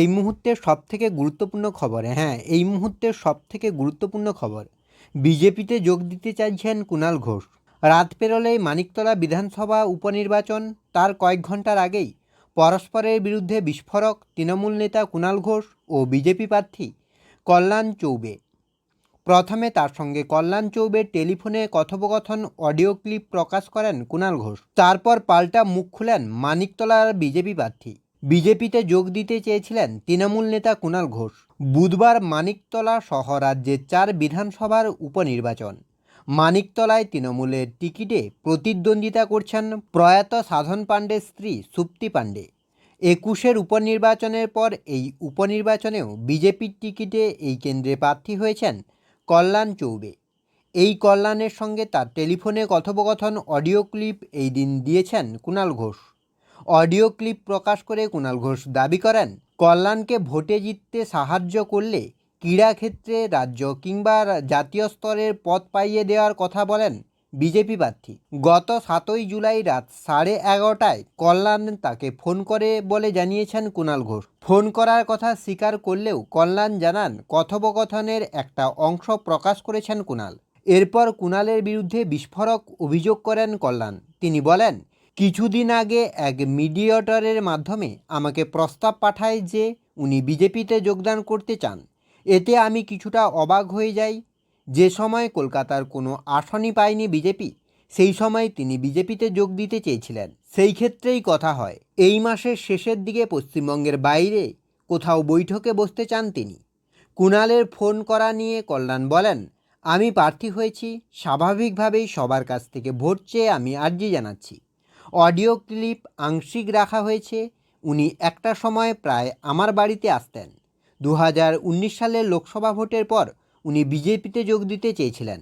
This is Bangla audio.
এই মুহূর্তের সবথেকে গুরুত্বপূর্ণ খবর হ্যাঁ এই মুহূর্তের সবথেকে গুরুত্বপূর্ণ খবর, বিজেপিতে যোগ দিতে চাইছেন কুণাল ঘোষ। রাত পেরোলেই মানিকতলা বিধানসভা উপনির্বাচন, তার কয়েক ঘণ্টার আগেই পরস্পরের বিরুদ্ধে বিস্ফোরক তৃণমূল নেতা কুণাল ঘোষ ও বিজেপি প্রার্থী কল্যাণ চৌবে। প্রথমে তার সঙ্গে কল্যাণ চৌবের টেলিফোনে কথোপকথন অডিও ক্লিপ প্রকাশ করেন কুণাল ঘোষ। তারপর পাল্টা মুখ খুলেন মানিকতলার বিজেপি প্রার্থী। বিজেপিতে যোগ দিতে চেয়েছিলেন তৃণমূল নেতা কুণাল ঘোষ। বুধবার মানিকতলা সহ রাজ্যের চার বিধানসভার উপনির্বাচন। মানিকতলায় তৃণমূলের টিকিটে প্রতিদ্বন্দ্বিতা করছেন প্রয়াত সাধন পাণ্ডের স্ত্রী সুপ্তি পাণ্ডে। একুশের উপনির্বাচনের পর এই উপনির্বাচনেও বিজেপির টিকিটে এই কেন্দ্রে প্রার্থী হয়েছেন কল্যাণ চৌবে। এই কল্যাণের সঙ্গে তার টেলিফোনে কথোপকথন, অডিও ক্লিপ এই দিন দিয়েছেন কুণাল ঘোষ। অডিও ক্লিপ প্রকাশ করে কুণাল ঘোষ দাবি করেন, কল্যাণকে ভোটে জিততে সাহায্য করলে ক্রীড়াক্ষেত্রে রাজ্য কিংবা জাতীয় স্তরের পদ পাইয়ে দেওয়ার কথা বলেন বিজেপি প্রার্থী। গত সাতই জুলাই রাত সাড়ে এগারোটায় কল্যাণ তাকে ফোন করে বলে জানিয়েছেন কুণাল ঘোষ। ফোন করার কথা স্বীকার করলেও কল্যাণ জানান, কথোপকথনের একটা অংশ প্রকাশ করেছেন কুণাল এরপর কুণালের বিরুদ্ধে বিস্ফোরক অভিযোগ করেন কল্যাণ। তিনি বলেন কিছুদিন আগে এক মিডিয়েটরের মাধ্যমে আমাকে প্রস্তাব পাঠায় যে উনি বিজেপিতে যোগদান করতে চান। এতে আমি কিছুটা অবাক হয়ে যাই। যে সময় কলকাতার কোনো আসনই পায়নি বিজেপি, সেই সময় তিনি বিজেপিতে যোগ দিতে চেয়েছিলেন। সেই ক্ষেত্রেই কথা হয়, এই মাসের শেষের দিকে পশ্চিমবঙ্গের বাইরে কোথাও বৈঠকে বসতে চান তিনি। কুণালের ফোন করা নিয়ে কল্যাণ বলেন, আমি প্রার্থী হয়েছি, স্বাভাবিকভাবেই সবার কাছ থেকে ভোট চেয়ে আমি আর্জি জানাচ্ছি। অডিও ক্লিপ আংশিক রাখা হয়েছে। উনি একটা সময় প্রায় আমার বাড়িতে আসতেন। দু হাজার উনিশ সালের লোকসভা ভোটের পর উনি বিজেপিতে যোগ দিতে চেয়েছিলেন।